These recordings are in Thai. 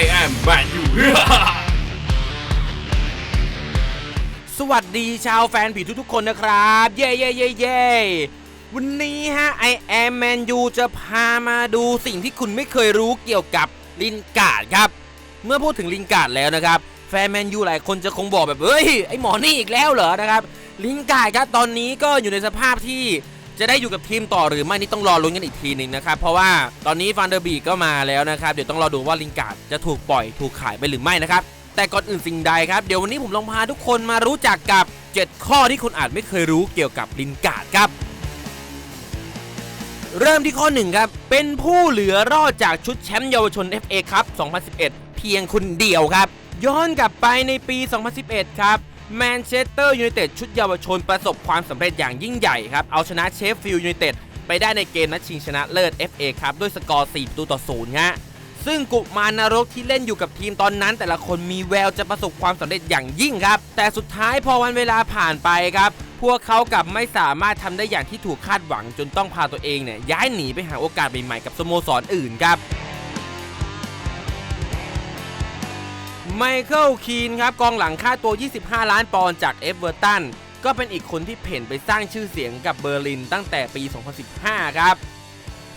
I am Man U สวัสดีชาวแฟนผีทุกๆคนนะครับ เย่เย่เย่เย่วันนี้ฮะ I am Man U จะพามาดูสิ่งที่คุณไม่เคยรู้เกี่ยวกับลินการ์ดครับ เมื่อพูดถึงลินการ์ดแล้วนะครับ แฟนแมนยูหลายคนจะคงบอกแบบ เฮ้ย ไอหมอนี่อีกแล้วเหรอนะครับ ลินการ์ดครับตอนนี้ก็อยู่ในสภาพที่ จะได้อยู่กับทีมต่อหรือไม่นี่ต้องรอลุ้นกันอีกทีหนึ่งนะครับ เพราะว่าตอนนี้ฟันเดอร์บีก็มาแล้วนะครับ เดี๋ยวต้องรอดูว่าลินการ์ดจะถูกปล่อยถูกขายไปหรือไม่นะครับ แต่ก่อนอื่นสิ่งใดครับ เดี๋ยววันนี้ผมลองพาทุกคนมารู้จักกับ 7 ข้อที่คุณอาจไม่เคยรู้เกี่ยวกับลินการ์ดครับเริ่มที่ข้อหนึ่งครับ เป็นผู้เหลือรอดจากชุดแชมป์เยาวชน FA ครับ 2011 เพียงคนเดียวครับ ย้อนกลับไปในปี 2011 ครับ แมนเชสเตอร์ยูไนเต็ดชุดเยาวชนประสบความสำเร็จอย่างยิ่งใหญ่ครับ เอาชนะเชฟฟิลด์ยูไนเต็ดไปได้ในเกมนัดชิงชนะเลิศ FA ครับด้วยสกอร์4ประตูต่อ0ฮะซึ่งกุมารนรกที่เล่นอยู่กับทีมตอนนั้น แต่ละคนมีแววจะประสบความสำเร็จอย่างยิ่งครับ แต่สุดท้ายพอวันเวลาผ่านไปครับพวกเขากลับไม่สามารถทำได้อย่างที่ถูกคาดหวังจนต้องพาตัวเองเนี่ยย้ายหนีไปหาโอกาสใหม่ๆกับสโมสรอื่นครับ ไมเคิลคีนครับกองหลังค่าตัว 25 ล้านปอนด์จากเอฟเวอร์ตันก็เป็นอีกคนที่เพ่นไปสร้างชื่อเสียงกับเบอร์ลินตั้งแต่ปี 2015 ครับ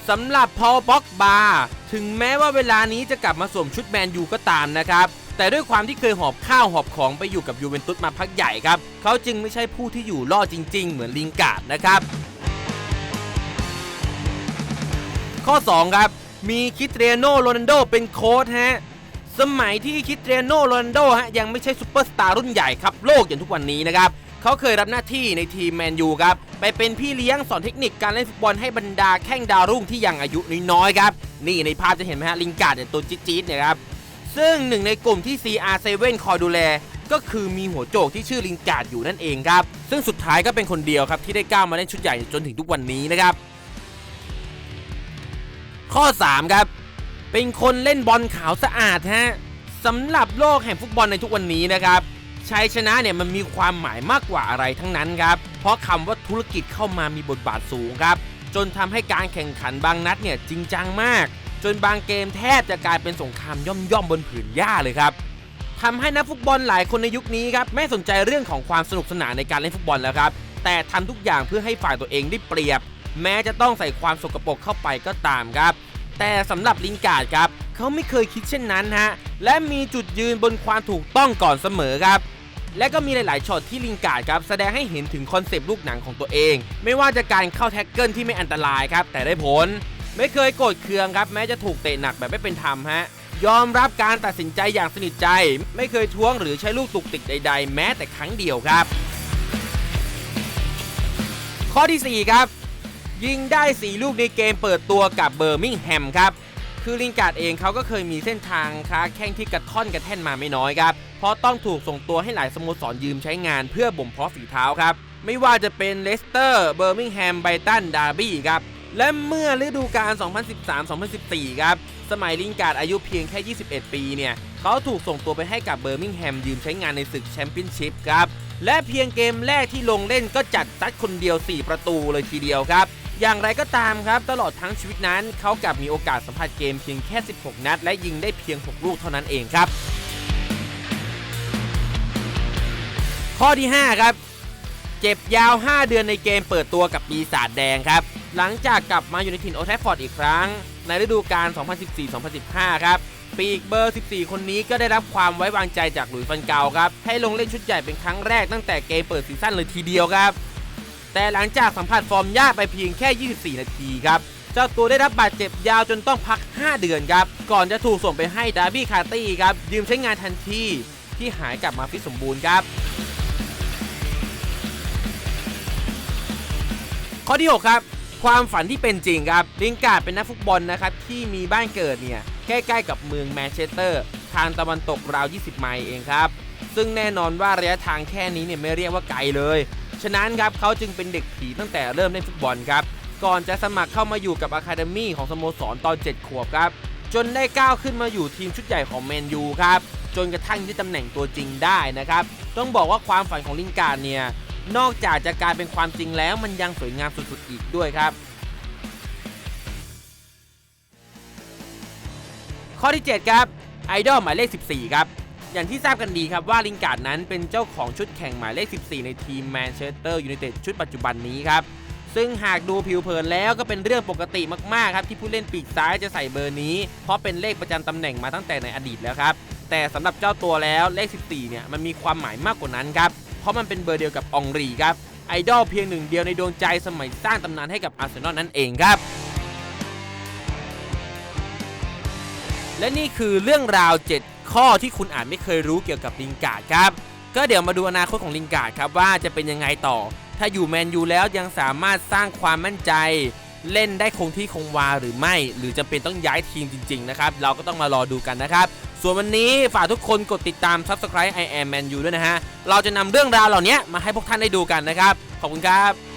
สำหรับพอลบ็อกบาถึงแม้ว่าเวลานี้จะกลับมาสวมชุดแมนยูก็ตามนะครับ แต่ด้วยความที่เคยหอบข้าวหอบของไปอยู่กับยูเวนตุสมาพักใหญ่ครับ เขาจึงไม่ใช่ผู้ที่อยู่รอดจริง ๆ เหมือนลิงการ์ดนะครับ ข้อ 2 ครับ มีคิเตรียโนโรนัลโดเป็นโค้ชฮะ สมัยที่คิเตรโนโรนโดฮะยังไม่ใช่ซูเปอร์สตาร์รุ่นใหญ่ครับโลกอย่างทุกวันนี้นะครับเขาเคยรับหน้าที่ในทีมแมนยูครับไปเป็นพี่เลี้ยงสอนเทคนิคการเล่นฟุตบอลให้บรรดาแข้งดาวรุ่งที่ยังอายุน้อยๆครับนี่ในภาพจะเห็นไหมฮะลิงการ์ดเนี่ยตัวจี๊ดๆเนี่ยครับซึ่งหนึ่งในกลุ่มที่ CR7 คอยดูแล ก็คือมีหัวโจกที่ชื่อลิงการ์ดอยู่นั่นเองครับ ซึ่งสุดท้ายก็เป็นคนเดียวครับที่ได้ก้าวมาเล่นชุดใหญ่จนถึงทุกวันนี้นะครับ ข้อ 3 ครับ เป็นคนเล่นบอลขาวสะอาดฮะสำหรับโลกแห่งฟุตบอลในทุกวันนี้นะครับชัยชนะเนี่ยมันมีความหมายมากกว่าอะไรทั้งนั้นครับ เพราะคำว่าธุรกิจเข้ามามีบทบาทสูงครับ จนทำให้การแข่งขันบางนัดเนี่ยจริงจังมาก จนบางเกมแทบจะกลายเป็นสงครามย่อมๆบนผืนหญ้าเลยครับทำให้นักฟุตบอลหลายคนในยุคนี้ครับไม่สนใจเรื่องของความสนุกสนานในการเล่นฟุตบอลแล้วครับ แต่ทำทุกอย่างเพื่อให้ฝ่ายตัวเองได้เปรียบ แม้จะต้องใส่ความสกปรกเข้าไปก็ตามครับ แต่สำหรับลิงการ์ดครับ เขาไม่เคยคิดเช่นนั้นฮะ และมีจุดยืนบนความถูกต้องก่อนเสมอครับ และก็มีหลาย ๆ ช็อตที่ลิงการ์ดครับ แสดงให้เห็นถึงคอนเซปต์ลูกหนังของตัวเอง ไม่ว่าจะการเข้าแท็กเกิลที่ไม่อันตรายครับ แต่ได้ผล ไม่เคยโกรธเคืองครับ แม้จะถูกเตะหนักแบบไม่เป็นธรรมฮะยอมรับการตัดสินใจอย่างสนิทใจ ไม่เคยท้วงหรือใช้ลูกตุกติกใด ๆ แม้แต่ครั้งเดียวครับ ข้อที่ 4 ครับ ยิงได้ 4 ลูกในเกมเปิดตัวกับเบอร์มิงแฮมครับ คือลิงการ์ดเองเขาก็เคยมีเส้นทางค้าแข้งที่กระท่อนกระแท่นมาไม่น้อยครับ เพราะต้องถูกส่งตัวให้หลายสโมสรยืมใช้งานเพื่อบ่มเพาะฝีเท้าครับ ไม่ว่าจะเป็นเลสเตอร์เบอร์มิงแฮมไบตันดาร์บี้ครับ และเมื่อฤดูกาล 2013-2014 ครับ สมัยลิงการ์ดอายุเพียงแค่ 21 ปีเนี่ยเขาถูกส่งตัวไปให้กับเบอร์มิงแฮมยืมใช้งานในศึกแชมเปี้ยนชิพครับและเพียงเกมแรกที่ลงเล่นก็จัดซัดคนเดียว 4 ประตูเลยทีเดียวครับ อย่างไรก็ตามครับ ตลอดทั้งชีวิตนั้นเขากลับมีโอกาสสัมผัสเกมเพียงแค่ 16 นัด และยิงได้เพียง 6 ลูกเท่านั้นเองครับ ข้อที่ 5 ครับ เจ็บยาว 5 เดือนในเกมเปิดตัวกับปีศาจแดงครับ หลังจากกลับมาอยู่ในถิ่นโอแทฟฟอร์ดอีกครั้ง ในฤดูกาล 2014-2015 ครับปีกเบอร์ 14 คนนี้ก็ได้รับความไว้วางใจจากหลุยส์ฟันเกาครับ ให้ลงเล่นชุดใหญ่เป็นครั้งแรกตั้งแต่เกมเปิดซีซั่นเลยทีเดียวครับ แต่หลังจากสัมผัสฟอร์มยากไปเพียงแค่ 24 นาทีครับ เจ้าตัวได้รับบาดเจ็บยาวจนต้องพัก 5 เดือนครับ ก่อนจะถูกส่งไปให้ดาร์บี้คาร์ตี้ครับ ยืมใช้งานทันทีที่หายกลับมาฟิตสมบูรณ์ครับ ข้อที่ 6 ครับ ความฝันที่เป็นจริงครับ ลิงการ์ดเป็นนักฟุตบอลนะครับที่มีบ้านเกิดเนี่ยใกล้ๆกับเมืองแมนเชสเตอร์ ทางตะวันตกราว 20 ไมล์เองครับ ซึ่งแน่นอนว่าระยะทางแค่นี้เนี่ยไม่เรียกว่าไกลเลย ฉะนั้นครับเขาจึงเป็นเด็กผีตั้งแต่เริ่มเล่นฟุตบอลครับก่อนจะสมัครเข้ามาอยู่กับอะคาเดมี่ของสโมสรตอน 7 ขวบครับ จนได้ก้าวขึ้นมาอยู่ทีมชุดใหญ่ของแมนยูครับ จนกระทั่งยึดตำแหน่งตัวจริงได้นะครับ ต้องบอกว่าความฝันของลิงการเนี่ย นอกจากจะกลายเป็นความจริงแล้วมันยังสวยงามสุดๆอีกด้วยครับ ข้อที่ 7 ครับไอดอลหมายเลข 14 ครับ อย่างที่ทราบกันดีครับว่าลิงการ์ดนั้นเป็นเจ้าของชุดแข่งหมายเลข 14 ในทีมแมนเชสเตอร์ยูไนเต็ดชุดปัจจุบันนี้ครับซึ่งหากดูผิวเผินแล้วก็เป็นเรื่องปกติมากๆครับที่ผู้เล่นปีกซ้ายจะใส่เบอร์นี้ เพราะเป็นเลขประจำตำแหน่งมาตั้งแต่ในอดีตแล้วครับแต่สำหรับเจ้าตัวแล้วเลข 14 เนี่ยมันมีความหมายมากกว่านั้นครับ เพราะมันเป็นเบอร์เดียวกับอองรีครับ ไอดอลเพียงหนึ่งเดียวในดวงใจสมัยสร้างตำนานให้กับอาร์เซนอลนั่นเองครับ และนี่คือเรื่องราว 7 ข้อที่คุณอาจไม่เคยรู้เกี่ยวกับลิงการ์ดครับ ก็เดี๋ยวมาดูอนาคตของลิงการ์ดครับว่าจะเป็นยังไงต่อ ถ้าอยู่แมนยูแล้วยังสามารถสร้างความมั่นใจ เล่นได้คงที่คงวาหรือไม่ หรือจำเป็นต้องย้ายทีมจริง ๆ นะครับ เราก็ต้องมารอดูกันนะครับ ส่วนวันนี้ฝากทุกคนกดติดตาม Subscribe I am Man U ด้วยนะฮะ เราจะนำเรื่องราวเหล่านี้มาให้พวกท่านได้ดูกันนะครับ ขอบคุณครับ